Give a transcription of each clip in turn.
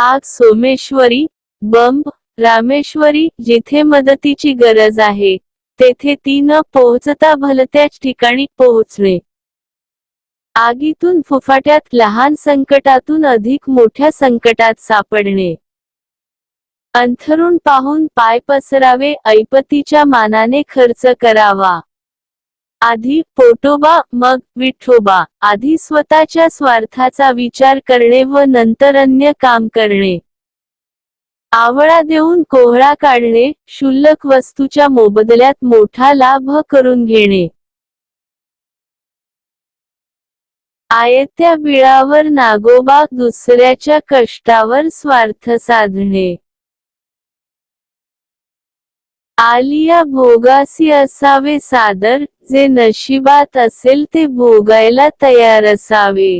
आग सोमेश्वरी बंब रामेश्वरी जिथे मदतीची गरज आहे तेथे ती न पोहोचता भलत्याच ठिकाणी पोहोचणे. आगीतून फुफाट्यात लहान संकटातून अधिक मोठ्या संकटात सापडणे. अंथरून पाहून पाय पसरावे ऐपतीच्या मानाने खर्च करावा. आधी पोटोबा मग विठोबा आधी स्वतःच्या स्वार्थाचा विचार करणे व नंतर अन्य काम करणे. आवळा देऊन कोहळा काढणे क्षुल्लक वस्तूच्या मोबदल्यात मोठा लाभ करून घेणे. आयत्या बिळावर नागोबा दुसऱ्याच्या कष्टावर स्वार्थ साधणे. आलिया भोगासी असावे सादर जे नशिबात असेल ते भोगायला तयार असावे.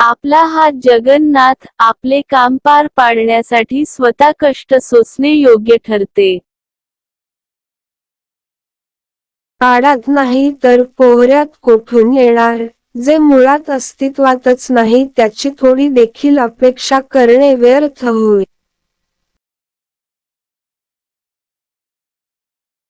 आपला हा जगन्नाथ आपले काम पार पाडण्यासाठी स्वतः कष्ट सोसणे योग्य ठरते. पाडात नाही तर पोहऱ्यात कोठून येणार? जे मुळात अस्तित्वातच नाही त्याची थोडी देखील अपेक्षा करणे व्यर्थ होय.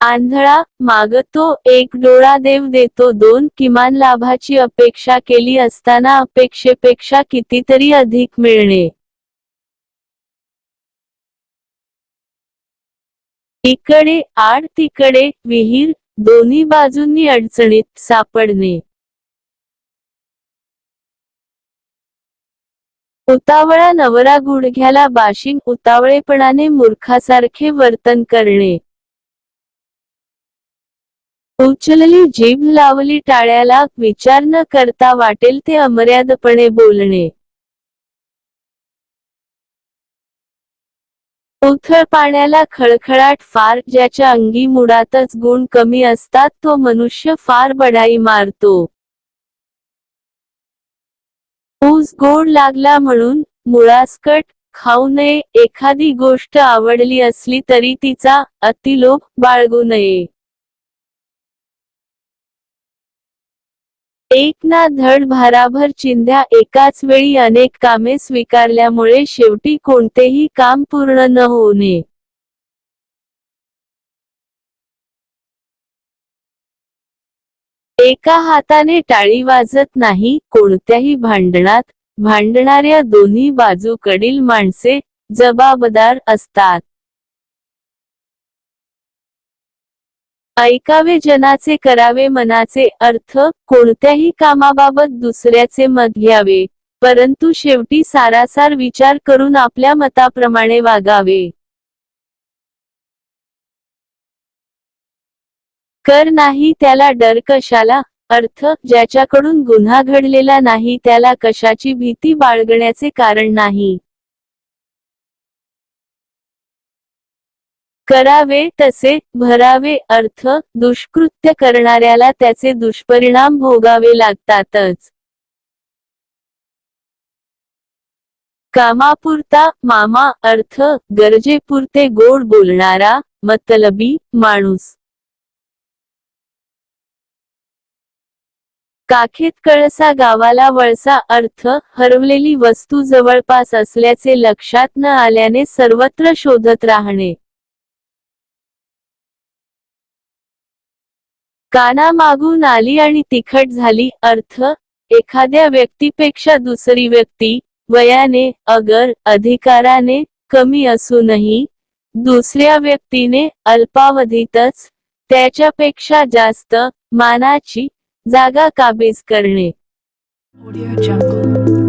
आंधळा मागतो एक डोळा देव देतो दोन किमान लाभाची अपेक्षा केली असताना अपेक्षेपेक्षा कितीतरी अधिक मिळणे. इकडे आड तिकडे विहीर दोन्ही बाजूंनी अडचणीत सापडणे. उतावळा नवरा गुडघ्याला बाशिंग उतावळेपणाने मूर्खासारखे वर्तन करणे. उचलली जीभ लावली टाळ्याला विचार न करता वाटेल ते अमर्यादपणे बोलणे. उथळ पाण्याला खळखळाट फार ज्याच्या अंगी मुळातच गुण कमी असतात तो मनुष्य फार बढाई मारतो. ऊस गोड लागला म्हणून मुळासकट खाऊ नये. एखादी गोष्ट आवडली असली तरी तिचा अतिलोभ बाळगू नये. एक ना धड भाराभर चिंध्या एकाच वेळी अनेक कामे स्वीकारल्यामुळे शेवटी कोणतेही काम पूर्ण न होणे एका हाताने टाळी वाजत नाही कोणत्याही भांडणात भांडणाऱ्या दोन्ही बाजूकडील माणसे जबाबदार असतात. ऐकावे जनाचे करावे मनाचे अर्थ कोणत्याही कामाबाबत दुसऱ्याचे मत घ्यावे परंतु शेवटी सारासार विचार करून आपल्या मताप्रमाणे वागावे. कर नाही त्याला डर कशाला? अर्थ ज्याच्याकडून गुन्हा घडलेला नाही त्याला कशाची भीती बाळगण्याचे कारण नाही. करावे तसे भरावे अर्थ दुष्कृत्य करणाऱ्याला त्याचे दुष्परिणाम भोगावे लागतातच. कामापुरता मामा अर्थ गरजेपुरते गोड बोलणारा मतलबी माणूस. काखेत कळसा गावाला वळसा अर्थ हरवलेली वस्तू जवळपास असल्याचे लक्षात न आल्याने सर्वत्र शोधत राहणे. कानामागून आली आणि तिखट झाली अर्थ एखाद्या व्यक्तीपेक्षा दुसरी व्यक्ती वयाने अगर अधिकाराने कमी असूनही दुसऱ्या व्यक्तीने अल्पावधीतच त्याच्यापेक्षा जास्त मानाची जागा काबीज करणे Audio Jungle.